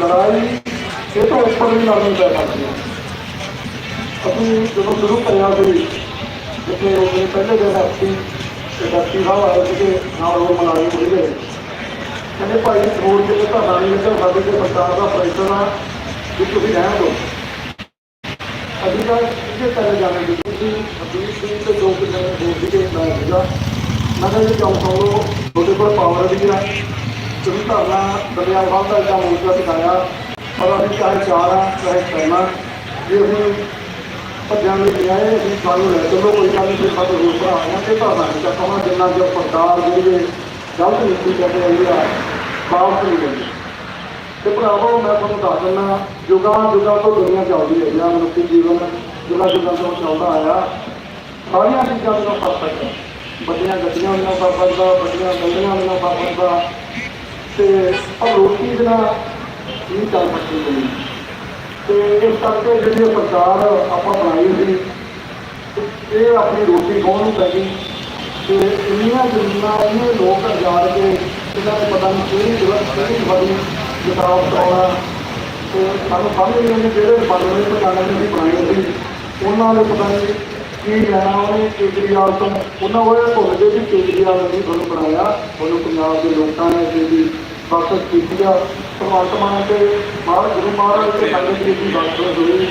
ਲੜਾਈ, ਇਹ ਤੋਂ ਉੱਪਰ ਵੀ ਲੜਨੀ ਪੈ ਸਕਦੀ ਹੈ। ਅਸੀਂ ਜਦੋਂ ਸ਼ੁਰੂ ਕਰਿਆ ਸੀ, ਜਿੱਥੇ ਉਹਨੇ ਪਹਿਲੇ ਦਿਨ ਐਸਪੀ ਤੇ ਡਾਕਟਰ ਸਾਹਿਬ ਆਏ ਸੀਗੇ, ਨਾਲ ਉਹ ਮਨਾਲੀ ਮੁੜ ਗਏ ਕਹਿੰਦੇ, ਭਾਈ, ਰੋਡ ਤੇ ਤੁਹਾਡਾ ਨਹੀਂ ਲੱਗਾ ਸਾਡੇ ਤੇ ਸਰਕਾਰ ਦਾ ਪ੍ਰੈਸ਼ਰ ਆ ਕਿ ਤੁਸੀਂ ਰਹਿਣ ਦਿਓ। ਅਸੀਂ ਤਾਂ ਇਸੇ ਤਰ੍ਹਾਂ ਜਾਣੇ ਦੀ ਤੁਸੀਂ ਅਬੀਰ ਸਿੰਘ ਤੇ ਦੋ ਕੁ ਜਣੇ ਹੋਰ ਸੀਗੇ, ਮੈਂ ਸੀਗਾ। ਮੈਂ ਕਿਹਾ ਜੀ ਕਿਉਂ ਕਹੋ ਤੁਹਾਡੇ ਕੋਲ ਪਾਵਰ ਵੀ ਆ ਤੁਸੀਂ ਧਰਨਾ ਦਰਿਆਵਾਲ ਦਾ ਜਾਂ ਮੋਰਚਾ ਦਿਖਾਇਆ ਪਰ ਅਸੀਂ ਚਾਹੇ ਚਾਰ ਆ, ਚਾਹੇ ਛੇ ਜੇ ਅਸੀਂ ਭੱਜਾਂ ਦੇ ਬਜਾਏ ਅਸੀਂ ਸਾਨੂੰ ਲੈ ਚਲੋ, ਕੋਈ ਗੱਲ ਨਹੀਂ ਸਾਡੇ ਹੋਰ ਭਰਾ ਆ, ਤੇ ਧਰਨਾ ਨਹੀਂ ਚੱਕਾਂਗਾ ਜਿੰਨਾ ਜੋ ਸਰਕਾਰ ਜਿਹੜੀ ਗਲਤ ਨੀਤੀ ਚੱਲ ਰਹੀ ਆ, ਵਾਪਸ ਨਹੀਂ ਲੈਂਦੀ ਤੇ ਭਰਾਵੋ, ਮੈਂ ਤੁਹਾਨੂੰ ਦੱਸ ਦਿੰਦਾ, ਯੁਗਾਂ ਯੁਗਾਂ ਤੋਂ ਦੁਨੀਆ ਚੱਲਦੀ ਹੈ ਜਾਂ ਮਨੁੱਖੀ ਜੀਵਨ ਯੁਗਾਂ ਯੁਗਾਂ ਤੋਂ ਚੱਲਦਾ ਆਇਆ, ਸਾਰੀਆਂ ਚੀਜ਼ਾਂ ਨੂੰ ਫ਼ਰਕ ਪੈਂਦਾ। ਵੱਡੀਆਂ ਗੱਡੀਆਂ ਨੂੰ ਫ਼ਰਕ ਪੈਂਦਾ, ਵੱਡੀਆਂ ਬਿਲਡਿੰਗਾਂ ਨੂੰ ਫ਼ਰਕ ਪੈਂਦਾ ਤੇ ਪਰ ਰੋਟੀ ਬਿਨਾ ਨਹੀਂ ਚੱਲ ਸਕਦੀ ਨਹੀਂ ਤੇ ਇਸ ਕਰਕੇ ਜਿਹੜੀ ਇਹ ਸਰਕਾਰ ਆਪਾਂ ਬਣਾਈ ਸੀ ਤੇ ਇਹ ਆਪਣੀ ਰੋਟੀ ਕੌਣ ਨੂੰ ਪੈ ਗਈ। ਤੇ ਇੰਨੀਆਂ ਜ਼ਮੀਨਾਂ, ਇੰਨੇ ਲੋਕ ਅਜਾੜ ਕੇ ਇਹਨਾਂ ਨੇ ਪਤਾ ਨਹੀਂ ਕਿਹੜੀ ਜਗ੍ਹਾ ਕਿਹੜੀ ਬੜੀ ਕਿਤਾਬ ਕਰਾਉਣਾ ਤੇ ਸਾਨੂੰ ਸਮਝ ਨਹੀਂ ਆਉਂਦੀ ਜਿਹੜੇ ਬੰਦੇ ਪਟਾਣੇ ਨੇ ਬਣਾਏ ਸੀ। ਉਹਨਾਂ ਦੇ ਪਤਾ ਨਹੀਂ ਕੀ ਲੈਣਾ ਉਹਨੇ ਕੇਜਰੀਵਾਲ ਤੋਂ, ਉਹਨਾਂ ਉਹ ਇਹ ਭੁੱਲ ਗਏ ਕਿ ਕੇਜਰੀਵਾਲ ਨੇ ਤੁਹਾਨੂੰ ਬਣਾਇਆ। ਉਹਨੂੰ ਪੰਜਾਬ ਦੇ ਲੋਕਾਂ ਨੇ ਜਿਹੜੀ ਬਖਸ਼ ਕੀਤੀ ਆ। ਭਗਵੰਤ ਮਾਨ ਤੇ ਮਹਾਰਾਜ, ਗੁਰੂ ਮਹਾਰਾਜ ਦੇ ਸੰਗਤ ਦੀ ਜਿਹੜੀ ਬਖਸ਼ ਹੋਈ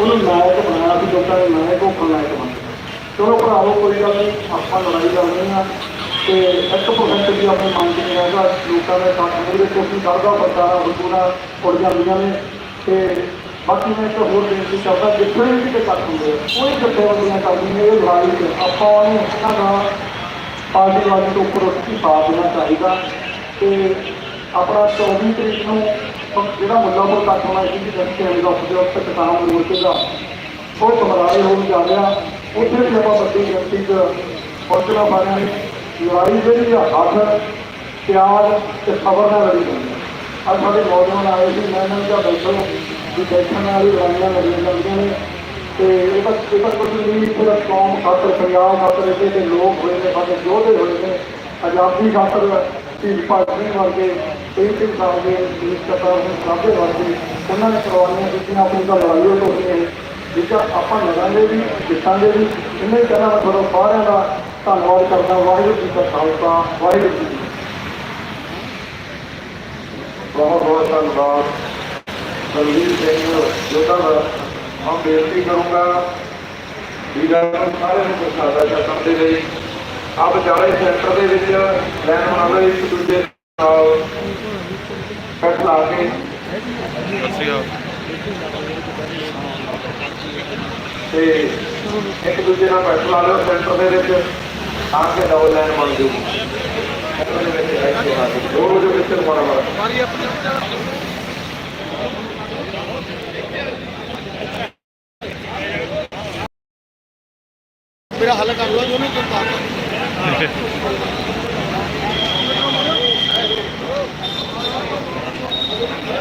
ਉਹਨੂੰ ਨਾਇਕ ਬਣਾਇਆ ਕਿ ਲੋਕਾਂ ਨੇ ਨਾਇਕ ਉਹ ਨਾਇਕ ਬਣ ਗਿਆ ਚਲੋ ਭਰਾਵੋ, ਕੋਈ ਗੱਲ ਨਹੀਂ, ਆਪਾਂ ਲੜਾਈ ਲੜਨੀ ਆ ਤੇ ਇੱਕ ਪਰਸੈਂਟ ਵੀ ਆਪਣੇ ਮਨ 'ਚ ਨਹੀਂ ਹੈਗਾ। ਲੋਕਾਂ ਦੇ ਸਾਥ ਦੇ ਵਿੱਚ ਅਸੀਂ ਕਰਦਾ ਪ੍ਰਚਾਰ ਹੁਕੂਮਤਾਂ ਉੱਡ ਜਾਂਦੀਆਂ ਨੇ। ਤੇ ਬਾਕੀ ਮੈਂ ਇੱਕ ਹੋਰ ਬੇਨਤੀ ਕਰਦਾ ਜਿੱਥੇ ਵੀ ਕਿਤੇ ਕੱਟ ਹੁੰਦੇ ਆ, ਕੋਈ ਜਥੇਬੰਦੀਆਂ ਕਰਦੀਆਂ ਨੇ ਇਹ ਲੜਾਈ 'ਚ ਆਪਾਂ ਉਹਨੂੰ ਉਹਨਾਂ ਦਾ ਪਾਰਟੀਵਾਦੀ ਤੋਂ ਉੱਪਰ ਉੱਠ ਕੇ ਪਾ ਦੇਣਾ ਚਾਹੀਦਾ। ਤੇ ਆਪਣਾ 24 ਤਰੀਕ ਨੂੰ ਜਿਹੜਾ ਮੁੱਲਾਪੁਰ ਕੱਟ ਹੋਣਾ ਸੀ ਕਿ ਜੱਥੇ ਦਾ ਉੱਤੇ ਉੱਤੇ ਕਿਸਾਨ ਮੋਰਚੇ ਦਾ ਉਹ ਘਬਰਾਏ ਹੋਣ ਜਾ ਰਿਹਾ। ਉੱਥੇ ਵੀ ਆਪਾਂ ਵੱਡੀ ਗਿਣਤੀ 'ਚ ਪਹੁੰਚਣਾ ਬਾਰੇ ਲੜਾਈ ਜਿਹੜੀ ਆ ਹੱਥ ਪਿਆਰ ਤੇ ਖਬਰ ਨਾਲ ਲੜੀ ਜਾਂਦੀ ਅੱਜ ਸਾਡੇ ਨੌਜਵਾਨ ਆਏ ਸੀ ਮੈਂ ਇਹਨਾਂ ਨੂੰ ਕਿਹਾ ਬੈਠੋ। ਵੀ ਬੈਠਣ ਨਾਲ ਹੀ ਲੜਾਈਆਂ ਲੜੀਆਂ ਜਾਂਦੀਆਂ ਨੇ, ਤੇ ਇਹ ਤਾਂ ਇਹ ਤਾਂ ਕੁਝ ਨਹੀਂ ਪੂਰਾ ਕੌਮ ਖਾਤਰ, ਪੰਜਾਬ ਖਾਤਰ ਇੱਥੇ ਦੇ ਲੋਕ ਹੋਏ ਨੇ, ਸਾਡੇ ਯੋਧੇ ਹੋਏ ਨੇ, ਆਜ਼ਾਦੀ ਖਾਤਰ ਧੀਰ ਪਾਟਨੀ ਵਰਗੇ ਕਈ ਕਈ ਸਾਲ ਦੇ ਵੀਰ ਕਤਾਰ ਸਾਹਮਣੇ ਵਰਗੇ, ਉਹਨਾਂ ਨੇ ਕਰਵਾਉਣੀਆਂ ਦਿੱਤੀਆਂ ਆਪਣੀ ਤਾਂ ਲੜਾਈ ਉਹ ਤੋਂ ਹੈ ਜਿੱਦਾਂ ਆਪਾਂ ਲੜਾਂਗੇ ਵੀ, ਜਿੱਤਾਂਗੇ ਵੀ, ਇੰਨੇ ਹੀ ਕਹਿਣਾ ਮੈਂ ਤੁਹਾਡਾ ਸਾਰਿਆਂ ਦਾ ਧੰਨਵਾਦ ਕਰਦਾ, ਵਾਹਿਗੁਰੂ ਜੀ ਦਾ ਖਾਲਸਾ, ਵਾਹਿਗੁਰੂ ਜੀ ਬਹੁਤ ਬਹੁਤ ਧੰਨਵਾਦ। ਬਲਵੀਰ ਸਿੰਘ ਜੋਧਾ ਦਾ ਮੈਂ ਬੇਨਤੀ ਕਰੂੰਗਾ ਵੀਰਾਂ ਨੂੰ ਸਾਰਿਆਂ ਨੂੰ ਪ੍ਰਸ਼ਾਦਾ ਚੱਕਣ ਦੇ ਲਈ ਆ ਵਿਚਾਰੇ ਸੈਂਟਰ ਦੇ ਵਿੱਚ ਲੈਣ ਬਣਾਵੇ ਇੱਕ ਦੂਜੇ ਨਾਲ ਕੱਟ ਲਾ ਕੇ ਤੇ ਇੱਕ ਦੂਜੇ ਨਾਲ ਬੈਠ ਲਾ ਲਿਓ, ਸੈਂਟਰ ਦੇ ਵਿੱਚ ਆ ਕੇ ਡਬਲ ਲਾਈਨ ਬਣ ਜੂਗੀ ਦੋ ਵਿੱਚ ਮਾਰਾ ਮਾਰਾ ਮੇਰਾ ਹੱਲ ਕਰ ਲਓ ਦੋਨੋਂ ਤੋਂ